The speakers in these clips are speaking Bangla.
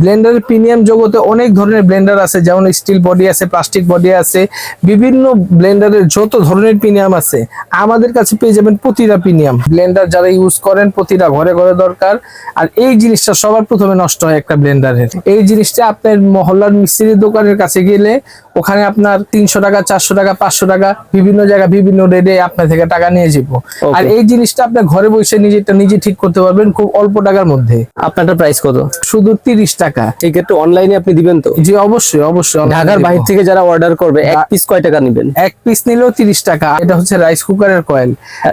ব্লেন্ডারের প্রিমিয়াম জগতে অনেক ধরনের ব্লেন্ডার আছে যেমন স্টিল বডি আছে প্লাস্টিক বডি আছে বিভিন্ন ব্লেন্ডারের যত ধরনের প্রিমিয়াম আছে আমাদের কাছে পেয়ে যাবেন প্রতিটা প্রিমিয়াম। ব্লেন্ডার যারা ইউজ করেন প্রতিটা ঘরে ঘরে দরকার। আর এই জিনিসটা সবার প্রথমে নষ্ট হয় একটা ব্লেন্ডারের। এই জিনিসটা আপনার মহল্লার মিস্ত্রির দোকানের কাছে গেলে ওখানে আপনার তিনশো টাকা চারশো টাকা পাঁচশো টাকা বিভিন্ন জায়গায় বিভিন্ন রেটে আপনার থেকে টাকা নিয়ে যাব আর এই জিনিসটা আপনার ঘরে বসে নিজেটা নিজে ঠিক করতে পারবেন খুব অল্প টাকার মধ্যে। আপনারটা প্রাইস কত? শুধু তিরিশ টাকা। সেক্ষেত্রে অনলাইনে আপনি দিবেন তো? জি অবশ্যই অবশ্যই ঢাকার বাইরে থেকে যারা অর্ডার করবে এক পিস কয় টাকা নেবেন? এক পিস নিলেও তিরিশ টাকা। এটা হচ্ছে রাইস কুকারের কয়েল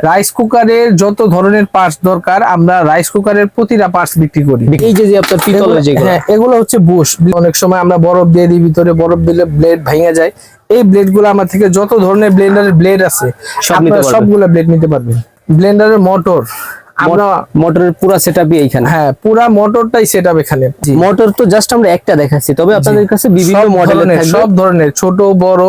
রাইস কুকারের যত ধরনের পার্টস দরকার আমরা রাইস কুকারের প্রতিটা পার্টস বিক্রি করি। এই যে যে আপনার পিতলের যেগুলো। হ্যাঁ এগুলো হচ্ছে বুশ অনেক সময় আমরা বরফ দিয়ে দিই ভিতরে বরফ দিলে ব্লেড ভেঙে যায়। এই ব্লেডগুলো আমার থেকে যত ধরনের ব্লেন্ডারের ব্লেড আছে সব নিতে পারবেন। সবগুলো ব্লেড নিতে পারবেন। ব্লেন্ডারের মোটর আমরা মোটরের পুরো সেটআপই এইখানে। হ্যাঁ পুরা মোটরটাই সেট এখানে। মোটর তো জাস্ট আমরা একটা দেখাচ্ছি তবে আপনাদের কাছে বিভিন্ন মডেলের সব ধরনের ছোট বড়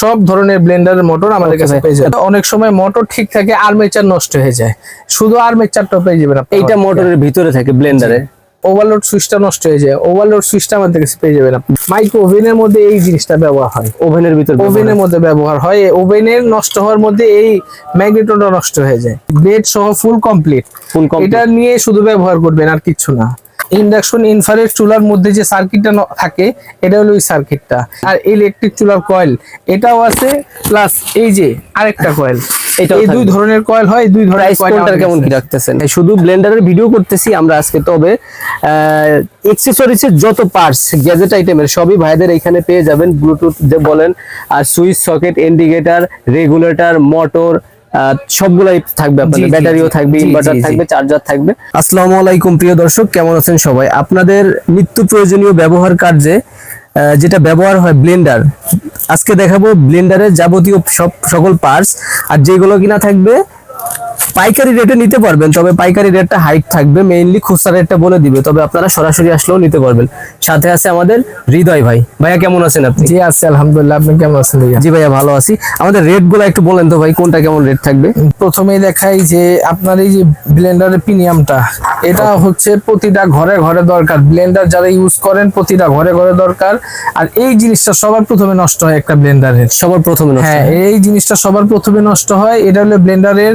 সব ধরনের ব্লেন্ডারের মোটর আমাদের কাছে পেয়ে যাবেন। অনেক সময় মোটর ঠিক থাকে আর্মেচার নষ্ট হয়ে যায়। শুধু আর্মেচারটা পেয়ে যাবেন না এইটা মোটরের ভিতরে থাকে ব্লেন্ডারে ওভারলোড সুইচটা নষ্ট হয়ে যায়। ওভারলোড সুইচটা আমাদের কাছে পেয়ে যাবেন আপনি। মাইক্রো ওভেনের মধ্যে এই জিনিসটা ব্যবহার হয়। ওভেনের ভিতরে ওভেনের মধ্যে ব্যবহার হয়। ওভেনের নষ্ট হওয়ার মধ্যে এই ম্যাগনেটোটা নষ্ট হয়ে যায়। বেড সহ ফুল কমপ্লিট ফুল এটা নিয়ে শুধু ব্যবহার করবেন আর কিছু না। ইন্ডাকশন ইনফ্রারেড চুলার মধ্যে যে সার্কিটটা থাকে এটা হলো ওই সার্কিটটা আর ইলেকট্রিক চুলার কয়েল এটাও আছে প্লাস এই যে আরেকটা কয়েল এই দুই ধরনের কয়েল হয় দুই ধরনের কোনটার কেমন কি রাখতেছেন শুধু ব্লেন্ডারের ভিডিও করতেছি আমরা আজকে তবে এক্সেসরিজ এর যত পার্টস গ্যাজেট আইটেমের সবই ভাইদের এখানে পেয়ে যাবেন। ব্লুটুথ যে বলেন আর switch socket indicator regulator motor সবগুলাই থাকবে আপনাদের। ব্যাটারিও থাকবে ইনভার্টার। থাকবে চার্জার থাকবে। আসসালামু আলাইকুম প্রিয় দর্শক কেমন আছেন সবাই? আপনাদের নিত্য প্রয়োজনীয় ব্যবহার কার্যে যেটা ব্যবহার হয় ব্লেন্ডার আজকে দেখাবো ব্লেন্ডারের যাবতীয় সব, সকল পার্টস আর যেগুলো কিনা থাকবে পাইকারি রেটে নিতে পারবেন তবে পাইকারি রেটটা হাইট থাকবে। মেইনলি খুচরা রেটটা বলে দিবে তবে আপনারা সরাসরি আসলেও নিতে পারবেন। সাথে আছে আমাদের হৃদয় ভাই। ভাইয়া কেমন আছেন আপনি? জি আছে আলহামদুলিল্লাহ আপনি কেমন আছেন ভাইয়া? জি ভাইয়া ভালো আছি। আমাদের রেটগুলো একটু বলেন তো ভাই কোনটা কেমন রেট থাকবে? প্রথমেই দেখাই যে আপনার এই যে ব্লেন্ডারের প্রিমিয়ামটা এটা হচ্ছে প্রতিটা ঘরে ঘরে দরকার। ব্লেন্ডার যারা ইউজ করেন প্রতিটা ঘরে ঘরে দরকার। আর এই জিনিসটা সবার প্রথমে নষ্ট হয় একটা ব্লেন্ডারের সবার প্রথমে নষ্ট হ্যাঁ এই জিনিসটা সবার প্রথমে নষ্ট হয় এটা হলো ব্লেন্ডারের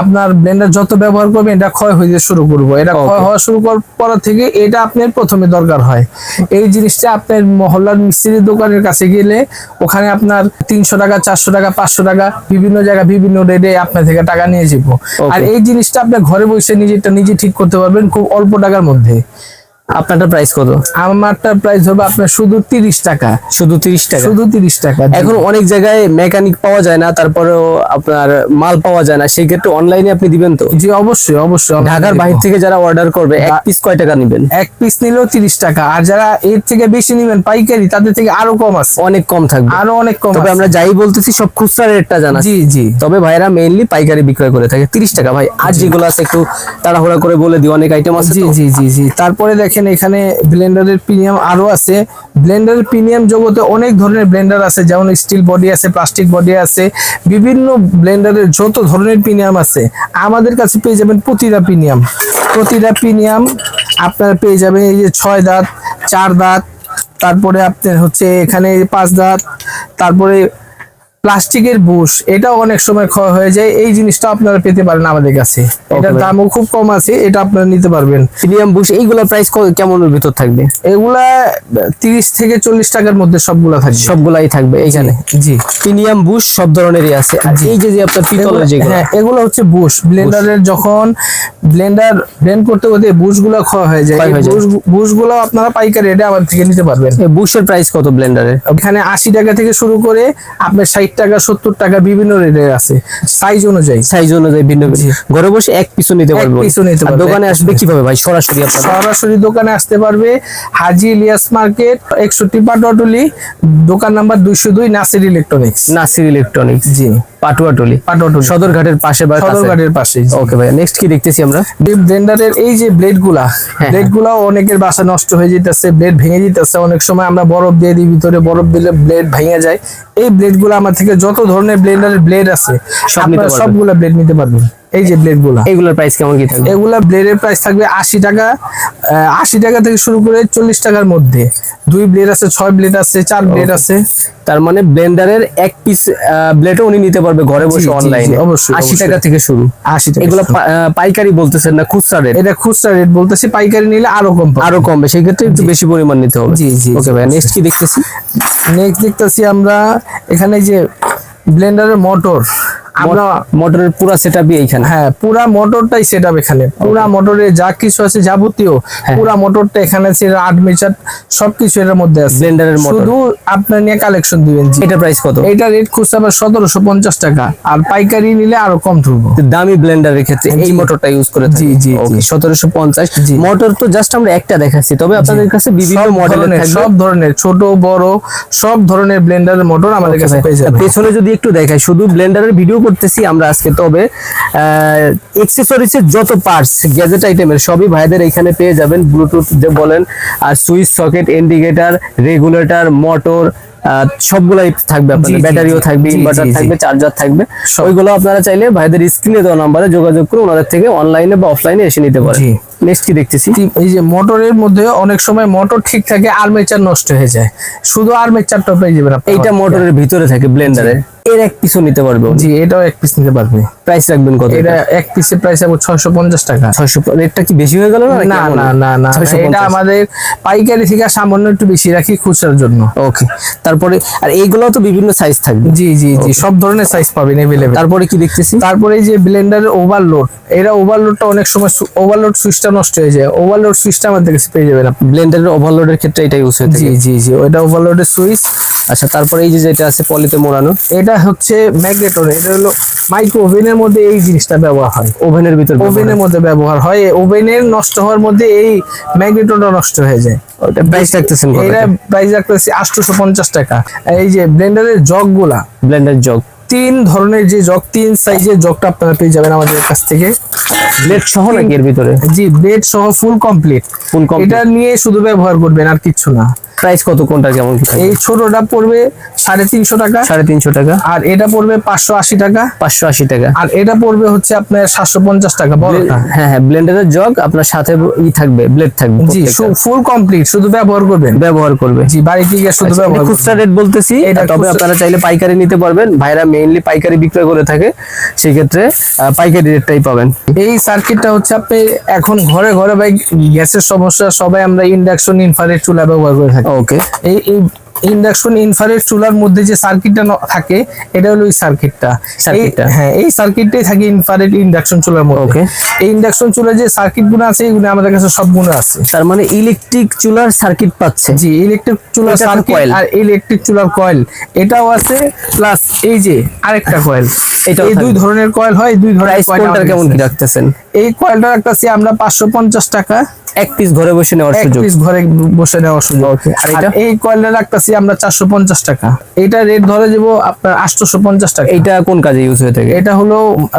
আপনার ব্লেন্ডার যত ব্যবহার করবেন এটা ক্ষয় হয়ে শুরু করব। এটা ক্ষয় হওয়া শুরু করার পর থেকে এটা আপনার প্রথমে দরকার হয়। এই জিনিসটা আপনার মহল্লার মিস্ত্রির দোকানের কাছে গেলে ওখানে আপনার তিনশো টাকা চারশো টাকা পাঁচশো টাকা বিভিন্ন জায়গায় বিভিন্ন রেটে আপনার থেকে টাকা নিয়ে যাব। আর এই জিনিসটা আপনি ঘরে বসে নিজেটা নিজে ঠিক করতে পারবেন খুব অল্প টাকার মধ্যে। আপনারটা প্রাইস কত? আমারটার প্রাইস হবে আপনার শুধু তিরিশ টাকা। শুধু তিরিশ টাকা? শুধু তিরিশ টাকা। এখন অনেক জায়গায় মেকানিক পাওয়া যায় না তারপরেও আপনার মাল পাওয়া যায় না সেই ক্ষেত্রে অনলাইনে আপনি দিবেন তো? জি অবশ্যই অবশ্যই। ঢাকার বাইরে থেকে যারা অর্ডার করবে এক পিস কয় টাকা নেবেন? এক পিস নিলেও তিরিশ টাকা। আর যারা এর থেকে বেশি নেবেন পাইকারি তাদের থেকে আরও কম আছে। অনেক কম থাকবে। আরও অনেক কম তবে আমরা যাই বলতেছি সব খুচরা রেটটা জানা জি জি। তবে ভাইরা মেইনলি পাইকারি বিক্রয় করে থাকে। তিরিশ টাকা। ভাই আর যেগুলো আছে একটু তাড়াহুড়া করে বলে দিই অনেক আইটেম আছে জি জি জি জি। তারপরে দেখেন এখানে ব্লেন্ডারের প্রিমিয়াম আরও আছে। ব্লেন্ডারের প্রিমিয়াম জগতে অনেক ধরনের ব্লেন্ডার আছে, যেমন স্টিল বডি আছে, প্লাস্টিক বডি আছে, বিভিন্ন ব্লেন্ডারের যত ধরনের প্রিমিয়াম আছে, আমাদের কাছে পেয়ে যাবেন প্রতিটা প্রিমিয়াম। প্রতিটা প্রিমিয়াম আপনারা পেয়ে যাবেন এই যে ছয় দাঁত, চার দাঁত, তারপরে আপনার হচ্ছে এখানে পাঁচ দাঁত, তারপরে প্লাস্টিকের বুশ এটাও অনেক সময় ক্ষয় হয়ে যায়। এই জিনিসটা আপনারা পেতে পারেন আমাদের কাছে। এটার দামও খুব কম আছে এটা আপনারা নিতে পারবেন। প্রিমিয়াম বুশ এইগুলোর প্রাইস কেমনের ভিতর থাকবে? এগুলা তিরিশ থেকে চল্লিশ টাকার মধ্যে সবগুলা থাকবে। সবগুলাই থাকবে এইখানে জি। প্রিমিয়াম বুশ সব ধরনেরই আছে। আর এই যে যে আপনার পিতলের যেগুলো। হ্যাঁ এগুলো হচ্ছে বুশ। ব্লেন্ডারের যখন ব্লেন্ডার ব্লেন্ড করতে করতে বুশগুলো ক্ষয় হয়ে যায়। ক্ষয় হয়ে যায়। বুশগুলো আপনারা পাইকারি রেটে আমার থেকে নিতে পারবেন। এই বুশের প্রাইস কত ব্লেন্ডারের এখানে আশি টাকা থেকে শুরু করে আপনার ষাট টাকা সত্তর টাকা বিভিন্ন রেটের আছে। সাইজ অনুযায়ী। সাইজ অনুযায়ী ভিন্ন ঘরে বসে এক পিছু নিতে এক পারব পিসও নিতে পারবে, দোকানে আসবে কীভাবে ভাই? সরাসরি সরাসরি দোকানে আসতে পারবে হাজি ইলিয়াস মার্কেট একষট্টি পাটোয়াটুলি দোকান নাম্বার দুইশো দুই নাসির ইলেকট্রনিক্স। নাসির ইলেকট্রনিক্স। জি। পাটুয়াটলি পাটোয়াটুলি সদরঘাটের পাশে বা সদরঘাটের পাশে ওকে ভাই নেক্সট কি দেখতেছি আমরা? ব্লেন্ডারের এই যে ব্লেডগুলা হ্যাঁ। ব্লেডগুলা অনেকের বাসা নষ্ট হয়ে যেতেছে ব্লেড ভেঙে যেতেছে অনেক সময় আমরা বরফ দিয়ে দিই ভিতরে বরফ দিলে ব্লেড ভেঙে যায়। এই ব্লেডগুলো আমার থেকে যত ধরনের ব্লেন্ডারের ব্লেড আছে সবগুলো আপনারা। ব্লেড নিতে পারবেন এই যে ব্লেডগুলা এইগুলোর প্রাইস কেমন কি থাকবে? এগুলা ব্লেডের প্রাইস থাকবে আশি টাকা আশি টাকা থেকে শুরু করে চল্লিশ টাকার মধ্যে। দুই ব্লেড আছে ছয় ব্লেড আছে চার ব্লেড আছে। তার মানে ব্লেন্ডারের এক পিস ব্লেডও উনি নিতে পারবে ঘরে বসে অনলাইনে অবশ্যই, আশি টাকা থেকে শুরু। আশি টাকা এগুলো পাইকারি বলতেছেন না খুচরা রেট এটা খুচরা রেট বলতেছি পাইকারি নিলে আরও কম আরও কমবে সেই ক্ষেত্রে একটু বেশি পরিমাণ নিতে হবে। জি, জি, ওকে ভাই নেক্সট কি দেখতেছি? নেক্সট দেখতেছি আমরা এখানে যে ব্লেন্ডারের মোটর আমরা মোটরের পুরো সেটআপই এইখানে। হ্যাঁ পুরা মোটরটাই সেট এখানে। পুরা মোটরে যা কিছু আছে যাবতীয় হ্যাঁ। পুরা মোটরটা এখানে আছে আর্মিচার সবকিছু এর মধ্যে আছে। ব্লেন্ডারের মোটর শুধু আপনার নিয়ে কালেকশন দিবেন জি। এটা প্রাইস কত? এটা রেট খুচরা আবার সতেরোশো পঞ্চাশ টাকা। আর পাইকারি নিলে আরও কম ধরবো। দামি ব্লেন্ডারের ক্ষেত্রে এই। মোটরটা ইউজ করে জি, জি, জি। সতেরোশো পঞ্চাশ। জি। মোটর তো জাস্ট আমরা একটা দেখাচ্ছি তবে আপনাদের কাছে বিভিন্ন মডেলের থাকবে। সব ধরনের ছোট বড় সব ধরনের ব্লেন্ডারের মোটর আমাদের কাছে পেয়ে পেছনে যদি একটু দেখাই শুধু ব্লেন্ডারের ভিডিও করতেছি আমরা আজকে। তবে এক্সেসরিজ এর যত পার্টস গ্যাজেট আইটেমের সবই ভাইদের এখানে পেয়ে যাবেন। ব্লুটুথ যে বলেন আর switch socket indicator regulator motor সবগুলাই থাকবে আপনাদের। ব্যাটারিও থাকবে ইনভার্টার। থাকবে চার্জার থাকবে। ওইগুলো আপনারা চাইলে ভাইদের স্ক্রিনে দেওয়া নাম্বারে যোগাযোগ করে ওনাদের থেকে অনলাইনে বা অফলাইনে এসে নিতে পারেন। নেক্সট কি দেখতেছি? এই যে মোটরের মধ্যে অনেক সময় মোটর ঠিক থাকে আর্মেচার নষ্ট হয়ে যায়। শুধু আর্মেচারটা পেয়ে যাবেন আপনি এইটা মোটরের ভিতরে থাকে ব্লেন্ডারে এর এক পিছু নিতে পারবে জি এটাও এক পিস নিতে পারবে। প্রাইস রাখবেন কত এটা এক পিসের প্রাইস হবে ছয়শো পঞ্চাশ টাকা। ছয়শো রেটটা কি বেশি হয়ে গেল না না না না না এটা আমাদের পাইকারি থেকে সামান্য একটু বেশি রাখি খুচরার জন্য। ওকে তারপরে আর এইগুলো তো বিভিন্ন সাইজ থাকবে। জি জি জি সব ধরনের সাইজ পাবেন এভেলেবেল তারপরে কি দেখতেছি? তারপরে এই যে ব্লেন্ডারের ওভারলোড এরা ওভারলোডটা অনেক সময় ওভারলোড সুইচটা নষ্ট হয়ে যায়। ওভারলোড সুইচটা আমাদের কাছে পেয়ে যাবেন ব্লেন্ডারের ওভারলোডের ক্ষেত্রে এটা ইউজ হয়ে জি জি জি ওইটা ওভারলোডের সুইচ। আচ্ছা তারপরে এই যে যেটা আছে পলিতে মোড়ানো এটা হচ্ছে ম্যাগনেটন এটা হলো মাইক্রো ওভেনের মধ্যে এই জিনিসটা ব্যবহার হয়। ওভেনের ভিতর ওভেনের মধ্যে ব্যবহার হয় ওভেনের নষ্ট হওয়ার মধ্যে এই ম্যাগনেটনটা নষ্ট হয়ে যায়। ওটা প্রাইস রাখতেছেন এটা প্রাইস রাখতেছি আটশোশো পঞ্চাশ টাকা। এই যে ব্লেন্ডারের জগগুলা ব্লেন্ডার জগ তিন ধরনের যে জগ তিন সাইজের জগটা আপনারা পেয়ে যাবেন আমাদের কাছ থেকে। ব্লেড সহ নাকি এর ভিতরে? জি ব্লেড সহ ফুল কমপ্লিট ফুল কম এটা নিয়ে শুধু ব্যবহার করবেন আর কিচ্ছু না। প্রাইস কত কোনটা কেমন কি এই ছোটটা পড়বে সাড়ে তিনশো টাকা। সাড়ে তিনশো টাকা। আর এটা পড়বে পাঁচশো আশি টাকা। পাঁচশো আশি টাকা। আর এটা পড়বে হচ্ছে আপনার সাতশো পঞ্চাশ টাকা হ্যাঁ হ্যাঁ ব্লেন্ডারের জগ আপনার সাথে ই থাকবে ব্লেড থাকবে জি ফুল কমপ্লিট শুধু ব্যবহার করবেন। ব্যবহার করবে। জি বাড়ি থেকে শুধু আচ্ছা, ব্যবহার এটা খুচরা রেট বলতেছি এটা তবে আপনারা চাইলে পাইকারি নিতে পারবেন। ভাইরা মেইনলি পাইকারি বিক্রয় করে থাকে সেক্ষেত্রে পাইকারি রেটটাই পাবেন। এই সার্কিটটা হচ্ছে আপনি এখন ঘরে ঘরে ভাই গ্যাসের সমস্যা সবাই আমরা ইন্ডাকশন ইনফ্রারেড চুলা ব্যবহার করে থাকি। ওকে এই এই ইন্ডাকশন ইনফ্রারেড চুলার মধ্যে যে সার্কিটটা থাকে এটা হলো এই সার্কিটটা। সার্কিটটা। হ্যাঁ। এই সার্কিটটাই থাকে ইনফ্রারেড ইন্ডাকশন চুলার মধ্যে। Okay. এই ইন্ডাকশন চুলার যে সার্কিটগুলো আছে এইগুলো আমাদের কাছে সবগুলো আছে। তার মানে ইলেকট্রিক চুলার সার্কিট পাচ্ছে। জি ইলেকট্রিক চুলার সার্কিট আর ইলেকট্রিক চুলার কয়েল এটাও আছে প্লাস এই যে আরেকটা কয়েল এটা এই দুই ধরনের কয়েল হয় দুই ধরনের আমাদের কেমন কি রাখতেছেন? এই কয়েলটা রাখতেছি আমরা পাঁচশো পঞ্চাশ টাকা। এক পিস ঘরে বসে নেওয়ার এক সুযোগ। পিস ঘরে বসে নেওয়ার সুযোগ। Okay, আর আর এটা? এই কয়েলটা রাখতেছি আমরা চারশো পঞ্চাশ টাকা। এটা রেট ধরে দেবো আপনার আটশোশো পঞ্চাশ টাকা। এইটা কোন কাজে ইউজ হয়ে থাকে? এটা হলো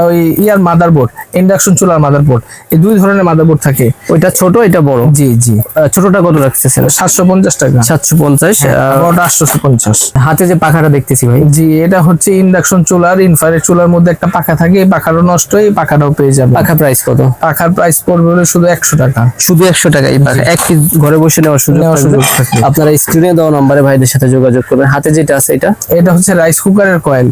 ওই ইয়ার মাদারবোর্ড ইন্ডাকশন চুলার মাদারবোর্ড এই দুই ধরনের মাদারবোর্ড থাকে। ওইটা ছোট এটা বড়? জি জি। ছোটটা কত রাখতেছেন? সাতশো পঞ্চাশ টাকা। সাতশো পঞ্চাশ বড়টা আটশোশো পঞ্চাশ। হাতে যে পাখাটা দেখতেছি ভাই। জি এটা হচ্ছে ইন্ডাকশন চুলার ইনফ্রারেড চুলার মধ্যে একটা পাখা থাকে। এই পাখাটাও নষ্ট এই পাখাটাও পেয়ে যাবে পাখা প্রাইস কত? পাখার প্রাইস পড়বে শুধু একশো টাকা। শুধু একশো টাকা এই এক পিস ঘরে বসে নেওয়ার সুযোগ। আপনারা স্ক্রিনে দেওয়া নম্বরে ভাইদের সাথে যোগাযোগ করবেন। হাতে যেটা আছে এটা? এটা হচ্ছে রাইস কুকারের কয়েল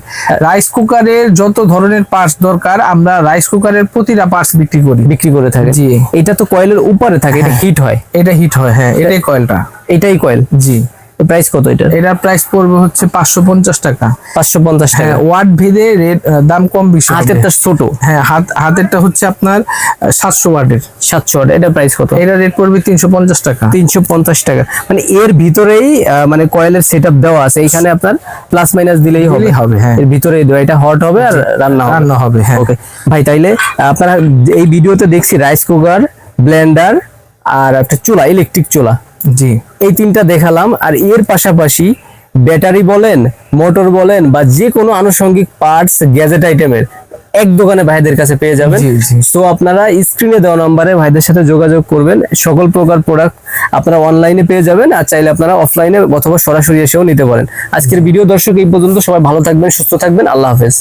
রাইস কুকারের যত ধরনের পার্টস দরকার আমরা রাইস কুকারের প্রতিটা পার্টস বিক্রি করি। বিক্রি করে থাকে। জি। এটা তো কয়েলের উপরে থাকে এটা হিট হয়। এটা হিট হয় হ্যাঁ এটাই কয়েলটা এটাই কয়েল জি। প্রাইস কত এটা এটা প্রাইস পড়বে হচ্ছে পাঁচশো পঞ্চাশ টাকা। পাঁচশো পঞ্চাশ টাকা। হ্যাঁ ওয়াট ভেদে রেট দাম কম বেশি। হাতেরটা ছোট। হ্যাঁ হাত হাতেরটা হচ্ছে আপনার সাতশো ওয়াটের। সাতশো এটা প্রাইস কত? এটা রেট পড়বে তিনশো পঞ্চাশ টাকা। তিনশো পঞ্চাশ টাকা। মানে এর ভিতরেই মানে কয়েলের সেট দেওয়া আছে। এখানে আপনার প্লাস মাইনাস দিলেই হবে। হবে, হ্যাঁ। এর ভিতরে দেওয়া এটা হট হবে আর রান্না হবে। রান্না হবে হ্যাঁ। ওকে ভাই তাইলে আপনারা এই ভিডিওতে দেখছি রাইস কুকার ব্লেন্ডার আর একটা চুলা ইলেকট্রিক চুলা। জি। এই তিনটা দেখালাম আর এর পাশাপাশি ব্যাটারি বলেন মোটর বলেন বা যে কোনো আনুষঙ্গিক পার্টস গ্যাজেট আইটেমের এক দোকানে ভাইদের কাছে পেয়ে যাবেন। সো আপনারা স্ক্রিনে দেওয়া নম্বরে ভাইদের সাথে যোগাযোগ করবেন। সকল প্রকার প্রোডাক্ট আপনারা অনলাইনে পেয়ে যাবেন আর চাইলে আপনারা অফলাইনে অথবা সরাসরি এসেও নিতে পারেন। আজকের ভিডিও দর্শক এই পর্যন্ত। সবাই ভালো থাকবেন সুস্থ থাকবেন। আল্লাহ হাফেজ।